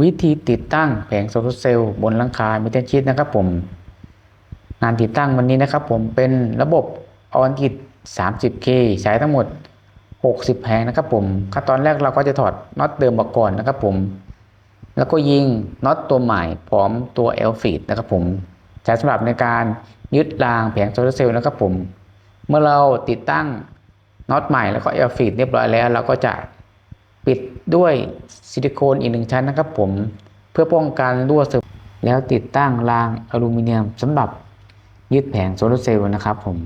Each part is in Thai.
วิธีติดตั้งแผงโซลาร์เซลล์บนหลังคามิเตอร์ชีตนะครับผมงานติดตั้งวันนี้นะครับผมเป็นระบบออนกิด 30K ใช้ทั้งหมด 60แผงนะครับผมขั้นตอนแรกเราก็จะถอดน็อตเดิมออกก่อนนะครับผมแล้วก็ยิงน็อตตัวใหม่พร้อมตัว L feed นะครับผมใช้สำหรับในการยึดรางแผงโซลาร์เซลล์นะครับผม เมื่อเราติดตั้งน็อตใหม่แล้วก็ L feed เรียบร้อยแล้ว เราก็จะ ปิดด้วยซิลิโคนอีกหนึ่งชั้นนะครับผม เพื่อป้องกันรั่วซึมแล้วติดตั้งรางอลูมิเนียมสำหรับยึดแผงโซลาร์เซลล์นะครับผม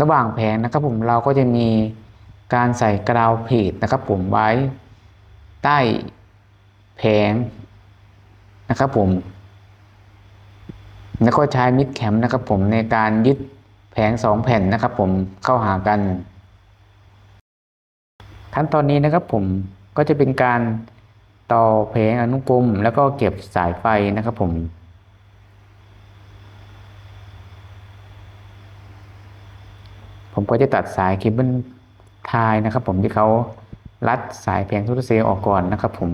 ระหว่างแผงนะครับผมเราก็จะมีการใส่กราวเพจนะครับผมไว้ใต้แผงนะครับผม แล้วก็ใช้มิดแคมนะครับผมในการยึดแผงสองแผ่นนะครับผมเข้าหากัน ขั้นตอนนี้นะครับผมก็จะเป็นการต่อแผงอนุกรม แล้วก็เก็บสายไฟนะครับผมผมก็จะตัดสายเคเบิลทายนะครับ ผมที่เขารัดสายแผงโซลาร์เซลล์ออกก่อนนะครับผม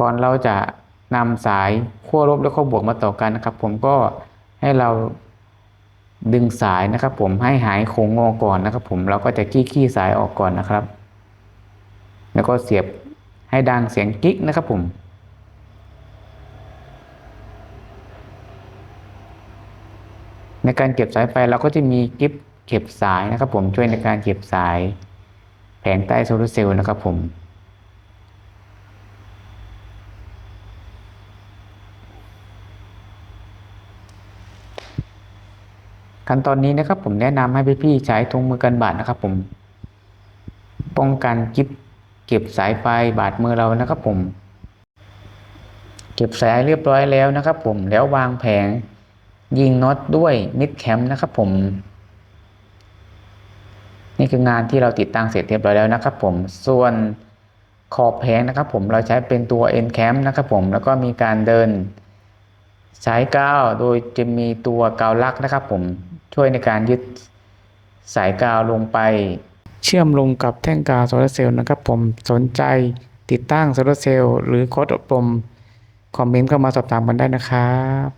ก่อนเราจะนำสายขั้วลบและขั้วบวกมาต่อกันนะครับ ผมก็ให้เรา ดึงสายนะครับ ผมให้หายโค้งงอก่อนนะครับ ผมเราก็จะกี้ขี้สายออกก่อนนะครับ แล้วก็เสียบให้ดังเสียงกิ๊กนะครับผมในการเก็บสายไฟเราก็จะมีกิฟเก็บสายนะครับ ผมช่วยในการเก็บสายแผงใต้โซลาร์เซลล์นะครับผม ขั้นตอนนี้นะครับผมแนะนำให้พี่ๆใช้ถุงมือกันบาดนะครับผมป้องกันกิฟเก็บสายไฟบาดมือเรานะครับผม เก็บสายเรียบร้อยแล้วนะครับผมแล้ววางแผงยิงน็อตด้วยมิดแคมนะครับผม นี่คืองานที่เราติดตั้งเสร็จเรียบร้อยแล้วนะครับผมส่วนขอบแผงนะครับผมเราใช้เป็นตัว N cam นะครับผมแล้วก็มีการเดินสายกาวโดยจะมีตัวกาวลักนะครับผม ช่วยในการยึดสายกาวลงไป เชื่อมลงกับแท่งกาวโซลาร์เซลล์นะครับผมสนใจติดตั้งโซลาร์เซลล์หรือโค้ดอบรม คอมเมนต์เข้ามาสอบถามกันได้นะครับ